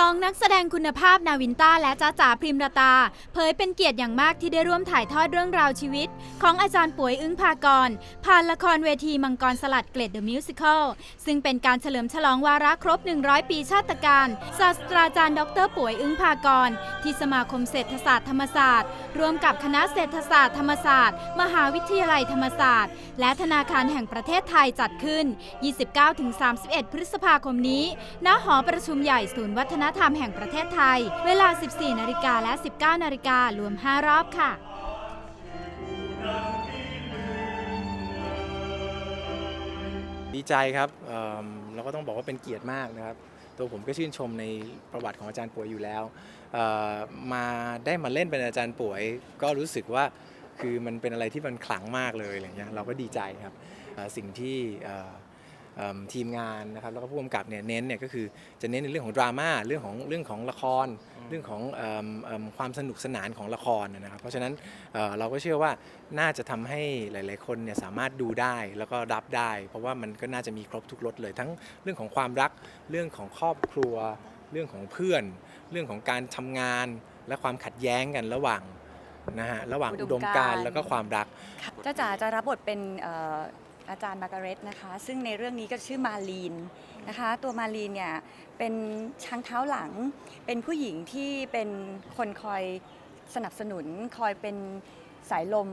สองนักแสดงคุณภาพนาวินต้าและจ้าจ๋าพริมรตา เผยเป็นเกียรติอย่างมากที่ได้ร่วมถ่ายทอดเรื่องราวชีวิต ของอาจารย์ป่วยอึ้งภากร ผ่านละครเวทีมังกรสลัดเกล็ดเดอะมิวสิคลซึ่งเป็นการเฉลิมฉลองวาระครบ 100 ปีชาติการ ศาสตราจารย์ดรป่วยอึ้งภากร ที่สมาคมเศรษฐศาสตร์ธรรมศาสตร์ ร่วมกับคณะเศรษฐศาสตร์ธรรมศาสตร์ มหาวิทยาลัยธรรมศาสตร์ และธนาคารแห่งประเทศไทยจัดขึ้น 29-31 พฤษภาคมนี้ ณ หอประชุมใหญ่ศูนย์วัฒนนธรรมแห่งประเทศไทย เวลา 14 นาฬิกาและ 19 นาฬิการวม 5 รอบค่ะดีใจครับเอิ่มเราก็ต้องบอกว่าเป็นเกียรติมากนะครับ ตัวผมก็ชื่นชมในประวัติของอาจารย์ป่วยอยู่แล้วเอ่อมาได้มาเล่นเป็นอาจารย์ป่วย ก็รู้สึกว่าคือมันเป็นอะไรที่มันขลังมากเลยอะไรเงี้ยเราก็ดีใจครับเอ่อสิ่งที่เอ่อ ทีมงานนะครับแล้วก็ผู้กำกับเนี่ยเน้นเนี่ยก็คือจะเน้นในเรื่องของดราม่าเรื่องของเรื่องของละคร เรื่องของเอิ่มเอิ่มความสนุกสนานของละครนะครับ เพราะฉะนั้นเอ่อเราก็เชื่อว่าน่าจะทำให้หลาย ๆ คนเนี่ยสามารถดูได้แล้วก็รับได้ เพราะว่ามันก็น่าจะมีครบทุกรสเลยทั้งเรื่องของความรักเรื่องของครอบครัว เรื่องของเพื่อน เรื่องของการทำงาน และความขัดแย้งกันระหว่างนะฮะระหว่างอุอุดดมมกาการรณ์ณ์แล้วก็ความรัก จ้าจ๋าจะรับบทเป็นเอ่อ อาจารย์มาร์กาเร็ตนะคะ ซึ่งในเรื่องนี้ก็ชื่อมาลีนนะคะ ตัวมาลีนเนี่ยเป็นช้างเท้าหลัง เป็นผู้หญิงที่เป็นคนคอยสนับสนุน คอยเป็นสายลม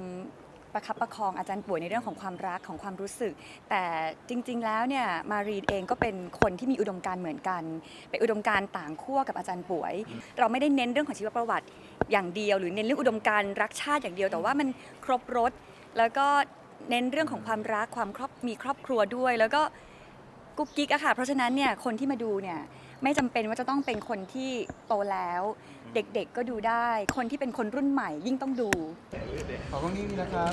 ประคับประคองอาจารย์ป่วยในเรื่องของความรักของความรู้สึก แต่จริง ๆ แล้วเนี่ยมารีนเองก็เป็นคนที่มีอุดมการณ์เหมือนกันเป็นอุดมการณ์ต่างขั้วกับอาจารย์ป่วย เราไม่ได้เน้นเรื่องของชีวประวัติอย่างเดียว หรือเน้นเรื่องอุดมการณ์รักชาติอย่างเดียว แต่ว่ามันครบรถแล้วก็ เน้นเรื่องของความรักความครอบมีครอบครัวด้วย แล้วก็กุ๊กกิ๊กอะค่ะเพราะฉะนั้นเนี่ยคนที่มาดูเนี่ยไม่จำเป็นว่าจะต้องเป็นคนที่โตแล้ว เด็กๆก็ดูได้ คนที่เป็นคนรุ่นใหม่ยิ่งต้องดู ขอกล้องนี้นะครับ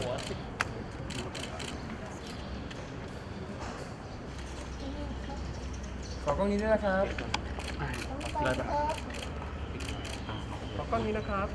ขอกล้องนี้ด้วยนะครับ ขอกล้องนี้นะครับ